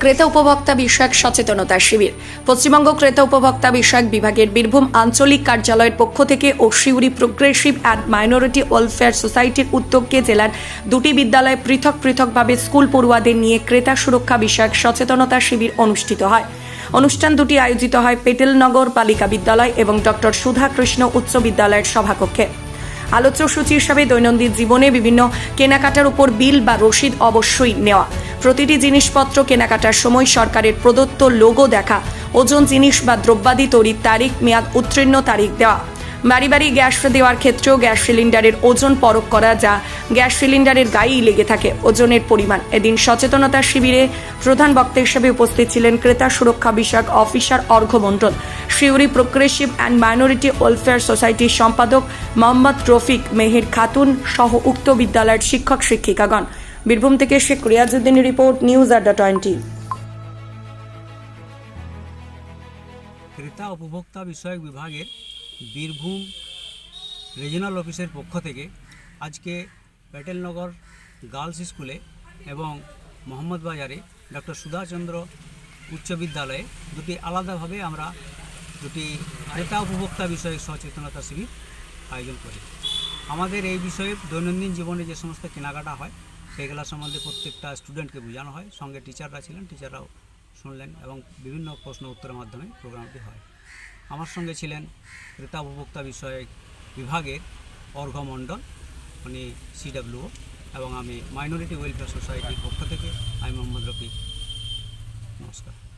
ক্রেতা উপভোক্তা বিষয়ক সচেতনতা শিবির। পশ্চিমবঙ্গ ক্রেতা উপভোক্তা বিষয়ক বিভাগের বীরভূম আঞ্চলিক কার্যালয়ের পক্ষ থেকে ও Siuri progressive and minority welfare সোসাইটির উদ্যোগে জেলার দুটি বিদ্যালয়ে পৃথক পৃথকভাবে স্কুল পড়ুয়াদের নিয়ে ক্রেতা সুরক্ষা বিষয়ক সচেতনতা শিবির অনুষ্ঠিত হয়। অনুষ্ঠান দুটি আয়োজিত হয় পেটেলনগর বালিকা বিদ্যালয় এবং ডক্টর সুধা কৃষ্ণ উচ্চ বিদ্যালয়ের সভাকক্ষে। আলোচ্য সূচি হিসাবে দৈনন্দিন জীবনে বিভিন্ন কেনাকাটার উপর বিল বা রসিদ অবশ্যই নেওয়া। প্রতিটি জিনিসপত্র কেনাকাটার সময় সরকারের প্রদত্ত লোগো দেখা, ওজন জিনিস বা দ্রব্যাদি তৈরির তারিখ, মেয়াদ, উত্তীর্ণ তারিখ দেওয়া। বাড়ি বাড়ি গ্যাস দেওয়ার ক্ষেত্রেও গ্যাস সিলিন্ডারের ওজন পরখ করা যা গ্যাস সিলিন্ডারের গায়েই লেগে থাকে ওজনের পরিমাণ। এদিন সচেতনতা শিবিরে প্রধান বক্তা হিসেবে উপস্থিত ছিলেন ক্রেতা সুরক্ষা বিষয়ক officer Arghya Mondal Siuri progressive and minority welfare সোসাইটির সম্পাদক মোহাম্মদ রফিক মেহের খাতুন সহ উক্ত বিদ্যালয়ের শিক্ষক শিক্ষিকাগণ। বীরভূম থেকে শেখ রিয়াজুদ্দিনের রিপোর্ট, নিউজ আড্ডা টোয়েন্টি। ক্রেতা উপভোক্তা বিষয়ক বিভাগের বীরভূম রিজিনাল অফিসের পক্ষ থেকে আজকে প্যাটেলনগর গার্লস স্কুলে এবং মোহাম্মদ বাজারে ডক্টর সুধাচন্দ্র উচ্চ বিদ্যালয়ে দুটি আলাদাভাবে আমরা দুটি ক্রেতা উপভোক্তা বিষয়ক সচেতনতা শিবির আয়োজন করি। আমাদের এই বিষয়ে দৈনন্দিন জীবনে যে সমস্ত কেনাকাটা হয়, সেগুলো সম্বন্ধে প্রত্যেকটা স্টুডেন্টকে বোঝানো হয়। সঙ্গে টিচাররা ছিলেন টিচাররাও শুনলেন এবং বিভিন্ন প্রশ্ন উত্তরের মাধ্যমে প্রোগ্রামটি হয়। আমার সঙ্গে ছিলেন ক্রেতা উপভোক্তা বিষয়ক বিভাগের অর্ঘমণ্ডল উনি সিডাব্লিউ এবং আমি মাইনরিটি ওয়েলফেয়ার সোসাইটির পক্ষ থেকে, আমি মোহাম্মদ রফিক। নমস্কার।